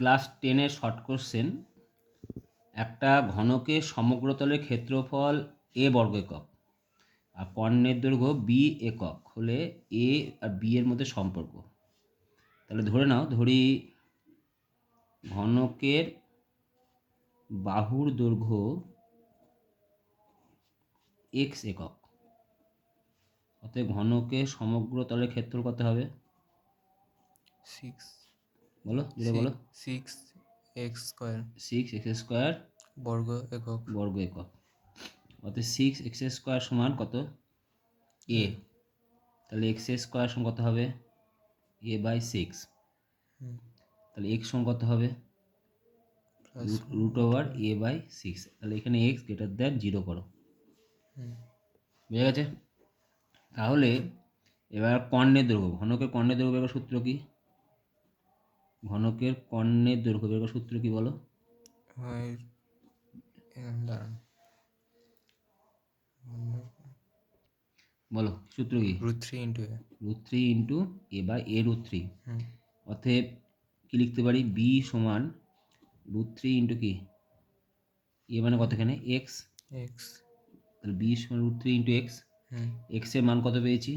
Class টেনের short question একটা ঘনকের সমগ্রতলের ক্ষেত্রফল এ বর্গ একক আর কর্ণের দৈর্ঘ্য বি একক হলে এ আর বি এর মধ্যে সম্পর্ক। তাহলে ধরে নাও, ধরি ঘনকের বাহুর দৈর্ঘ্য এক্স একক। অতএব ঘনকের সমগ্র তলের ক্ষেত্রফল কত হবে? সিক্স বলো যেটা বলো। Six x square six x square বর্গ একক। বর্গ একক। অতএব সিক্স এক্স স্কোয়ার সমান কত? এ তাহলে এক্স স্কোয়ার সমান কত হবে? এ বাই সিক্স তাহলে এক্স সমান কত হবে? Root over a by six তাহলে এখানে এক্স গ্রেটার দ্যান জিরো করো। বুঝা গেছে? তাহলে এবার কর্ণের দৈর্ঘ্য ঘনকের কর্ণের দৈর্ঘ্য সূত্র কি? ঘনকের কর্ণের দৈর্ঘ্য বের করার সূত্র কি বলো? বলো সূত্র কি? Root three into a. Root three into a by a root three অতএব কি লিখতে পারি? বি সমান রুট থ্রি ইন্টু কি? এ মানে কত এখানে? এক্স। এক্স। তাহলে বি সমান রুট থ্রি ইন্টু এক্স। এক্সের মান কত পেয়েছি?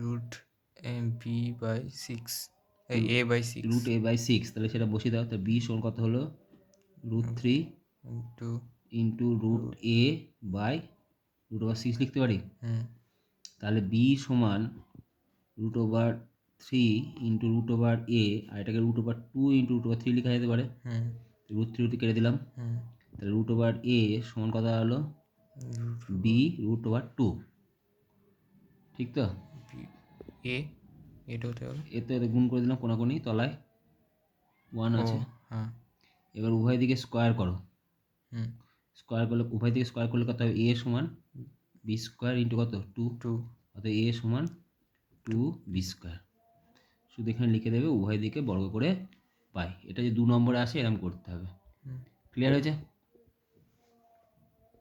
Root m b by six. A by six root a by six তাহলে সেটা বসিয়ে দাও। তাহলে বি সমান কত হলো? Root three into into root a by root over six লিখতে পারি? তাহলে বি সমান root over three into root over a আর এটাকে root over two into root over three লেখা যেতে পারে। রুট থ্রি রুট কেটে দিলাম। তাহলে রুট ওভার এ সমান কত হলো? বি রুট ওভার টু ঠিক তো? এ এটা হতে হবে এতে এতে গুণ করে দিলাম কোনাকুনি তলায় ওয়ান আছে। হ্যাঁ। এবার উভয় দিকে স্কোয়ার করো। হুম। স্কোয়ার করলে উভয় দিকে স্কোয়ার করলে কত হবে? এ সমান বি স্কোয়ার ইন্টু কত? টু টু অর্থাৎ এ সমান টু বি স্কোয়ার শুধু এখানে লিখে দেবে উভয় দিকে বর্গ করে পাই। এটা যে দু নম্বরে আসে এরকম করতে হবে। ক্লিয়ার হয়েছে?